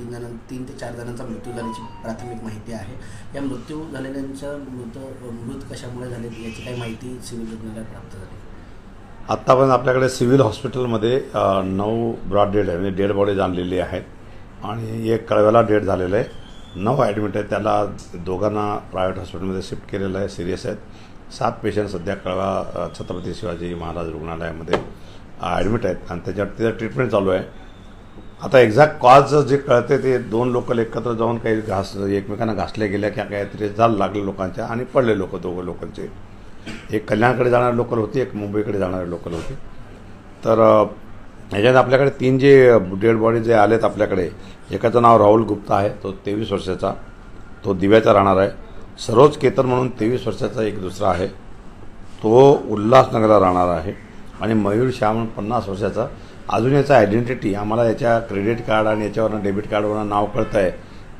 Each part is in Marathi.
तीन जणां तीन ते चार जणांचा मृत्यू झाल्याची प्राथमिक माहिती आहे. या मृत्यू झालेल्यांच्या मृत मृत कशामुळे झाले याची काही माहिती सिव्हिल रुग्णालयात प्राप्त झाली. आत्तापर्यंत आपल्याकडे सिव्हिल हॉस्पिटलमध्ये नऊ ब्रॉड डेड आहे म्हणजे डेड बॉडीज आणलेली आहेत. आणि एक कळव्याला डेड झालेलं आहे. नऊ ॲडमिट आहे त्याला दोघांना प्रायव्हेट हॉस्पिटलमध्ये शिफ्ट केलेलं आहे सिरियस आहेत. सात पेशंट सध्या कळवा छत्रपती शिवाजी महाराज रुग्णालयामध्ये ॲडमिट आहेत. आणि त्याच्यावर तिथं ट्रीटमेंट चालू आहे. आता एक्झॅक्ट कॉज जे कळते ते दोन लोकल एकत्र जाऊन काही घास एकमेकांना घासले गेल्या किंवा काहीतरी जाल लागले लोकांच्या आणि पडले लोक दोघं लोकांचे. एक कल्याणकडे जाणारे लोकल होती एक मुंबईकडे जाणारे लोकल होती. तर ह्याच्यात आपल्याकडे तीन जे डेड बॉडी जे आलेत आपल्याकडे एकाचं नाव राहुल गुप्ता आहे तो तेवीस वर्षाचा तो दिव्याचा राहणार आहे. सरोज केतन म्हणून तेवीस वर्षाचा एक दुसरा आहे. तो उल्हासनगरला राहणार आहे. आणि मयूर शाह म्हणून पन्नास वर्षाचा. अजून याचा आयडेंटिटी आम्हाला याच्या क्रेडिट कार्ड आणि याच्यावरनं डेबिट कार्डवरनं नाव कळतं आहे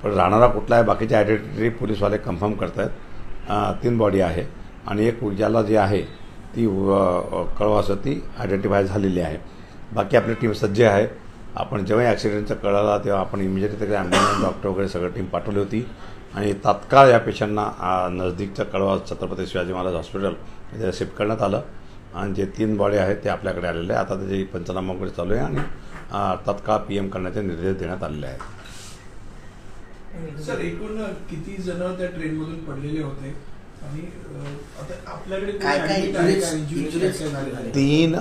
पण राहणारा कुठला आहे बाकीची आयडेंटिटी पोलीसवाले कन्फर्म करत आहेत तीन बॉडी आहे. आणि एक ज्याला जी आहे ती कळवा कळवासं ती आयडेंटिफाय झालेली आहे. बाकी आपली टीम सज्ज आहे. आपण जेव्हाही ॲक्सिडेंटचं कळाला तेव्हा आपण इमिजिएटली तिकडे ॲम्ब्युलन्स डॉक्टर वगैरे सगळं टीम पाठवली होती. आणि तात्काळ या पेशंटना नजदीकचं कळवा छत्रपती शिवाजी महाराज हॉस्पिटल इथे शिफ्ट करण्यात आलं. आणि जे तीन बॉडी आहेत ते आपल्याकडे आलेले आहे आता त्याची पंचनामा वगैरे चालू आहे आणि आ, तात्काळ पी एम करण्याचे निर्देश देण्यात आलेले आहेत. सर एकूण किती जण त्या ट्रेन मधून पडलेले होते? आणि आपल्याकडे? तीन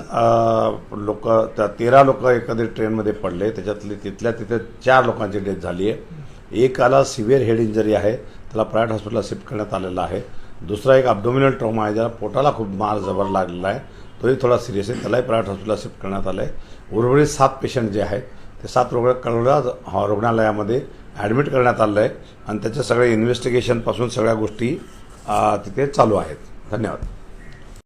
लोक त्या तेरा लोक एखाद्या ट्रेनमध्ये पडले. त्याच्यातली तिथल्या तिथे चार लोकांची डेथ झाली आहे. एकाला सिव्हिअर हेड इंजरी आहे. त्याला प्रायव्हेट हॉस्पिटलला शिफ्ट करण्यात आलेला आहे. दुसरा एक अब्डोमिनल ट्रॉमा आहे ज्याला पोटाला खूप मार जबर लागलेला आहे. तोही थोडा सिरियस आहे. त्यालाही प्रायव्हेट हॉस्पिटलला शिफ्ट करण्यात आलं आहे उर्वरित सात पेशंट जे आहेत ते सात रुग्ण कळवला रुग्णालयामध्ये ॲडमिट करण्यात आलं आहे आणि त्याच्या सगळ्या इन्व्हेस्टिगेशनपासून सगळ्या गोष्टी तिथे चालू आहेत. धन्यवाद.